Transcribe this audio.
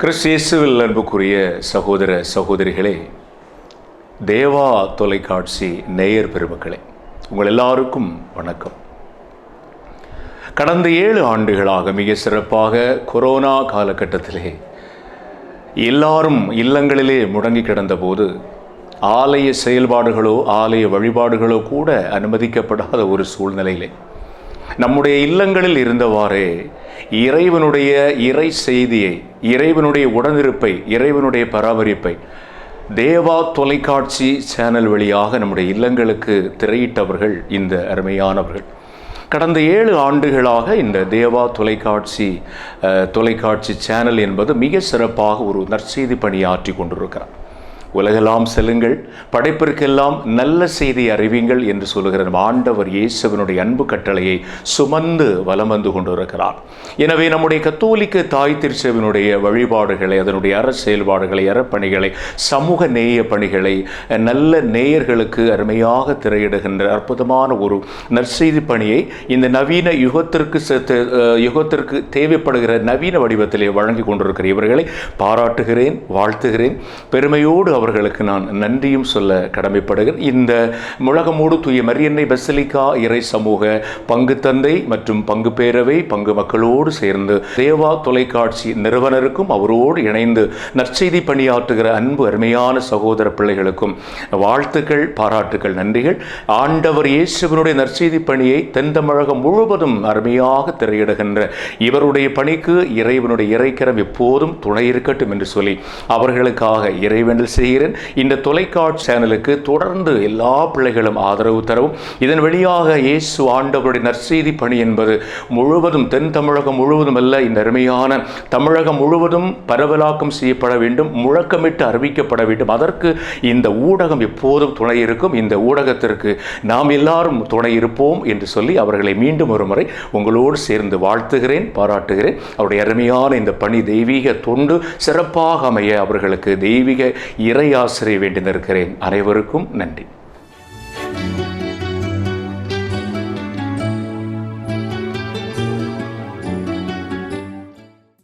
கிறிஸ்தியேசுவில் அன்புக்குரிய சகோதர சகோதரிகளே தேவா தொலைக்காட்சி நேயர் பெருமக்களே உங்கள் எல்லாருக்கும் வணக்கம். கடந்த ஏழு ஆண்டுகளாக மிக சிறப்பாக கொரோனா காலகட்டத்திலே எல்லாரும் இல்லங்களிலே முடங்கி கிடந்தபோது ஆலய செயல்பாடுகளோ ஆலய வழிபாடுகளோ கூட அனுமதிக்கப்படாத ஒரு சூழ்நிலையிலே நம்முடைய இல்லங்களில் இருந்தவாறே இறைவனுடைய இறை செய்தியை இறைவனுடைய உடனிருப்பை இறைவனுடைய பராமரிப்பை தேவா தொலைக்காட்சி சேனல் வழியாக நம்முடைய இல்லங்களுக்கு திரையிட்டவர்கள் இந்த அருமையானவர்கள். கடந்த ஏழு ஆண்டுகளாக இந்த தேவா தொலைக்காட்சி தொலைக்காட்சி சேனல் என்பது மிக சிறப்பாக ஒரு நற்செய்தி பணியாற்றி கொண்டிருக்கிறார். உலகெல்லாம் செல்லுங்கள். படைப்பிற்கெல்லாம் நல்ல செய்தி அறிவிங்கள் என்று சொல்லுகிற ஆண்டவர் இயேசுவினுடைய அன்பு கட்டளையை சுமந்து வலம் வந்து கொண்டிருக்கிறார். எனவே நம்முடைய கத்தோலிக்க தாய் திருச்செவினுடைய வழிபாடுகளை அதனுடைய அற செயல்பாடுகளை அறப்பணிகளை சமூக நேய பணிகளை நல்ல நேயர்களுக்கு அருமையாக திரையிடுகின்ற அற்புதமான ஒரு நற்செய்தி பணியை இந்த நவீன யுகத்திற்கு யுகத்திற்கு தேவைப்படுகிற நவீன வடிவத்திலே வழங்கி கொண்டிருக்கிற இவர்களை பாராட்டுகிறேன் வாழ்த்துகிறேன். பெருமையோடு அவர்களுக்கு நான் நன்றியும் சொல்ல கடமைப்படுகிறேன். இந்த முழகமூடு தூய மரியன்னை பசலிக்கா இறை சமூக பங்கு தந்தை மற்றும் பங்கு பேரவை பங்கு மக்களோடு சேர்ந்து தேவா தொலைக்காட்சி நிறுவனருக்கும் அவரோடு இணைந்து நற்செய்தி பணியாற்றுகிற அன்பு அருமையான சகோதர பிள்ளைகளுக்கும் வாழ்த்துக்கள் பாராட்டுகள் நன்றிகள். ஆண்டவர் இயேசுவனுடைய நற்செய்தி பணியை தென் தமிழகம் முழுவதும் அருமையாக திரையிடுகின்ற இவருடைய பணிக்கு இறைவனுடைய இறைக்கரம் எப்போதும் துணை இருக்கட்டும் என்று சொல்லி அவர்களுக்காக இறைவனில் செய்கிறேன். இந்த தொலைக்காட்சி சேனலுக்கு தொடர்ந்து எல்லா பிள்ளைகளும் ஆதரவு தரவும். இதன் வழியாக இயேசு ஆண்டவருடைய நற்செய்தி பணி என்பது முழுவதும் தென் தமிழகம் முழுவதும் அல்ல இந்த அருமையான தமிழகம் முழுவதும் பரவலாக்கம் செய்யப்பட வேண்டும் முழக்கமிட்டு அறிவிக்கப்பட வேண்டும். அதற்கு இந்த ஊடகம் எப்போதும் துணை இருக்கும். இந்த ஊடகத்திற்கு நாம் எல்லாரும் துணை இருப்போம் என்று சொல்லி அவர்களை மீண்டும் ஒரு முறை உங்களோடு சேர்ந்து வாழ்த்துகிறேன் பாராட்டுகிறேன். அவருடைய அருமையான இந்த பணி தெய்வீக தொண்டு சிறப்பாக அமைய அவர்களுக்கு தெய்வீக இறை ஆசிரியை வேண்டி நிற்கிறேன் அனைவருக்கும் நன்றி.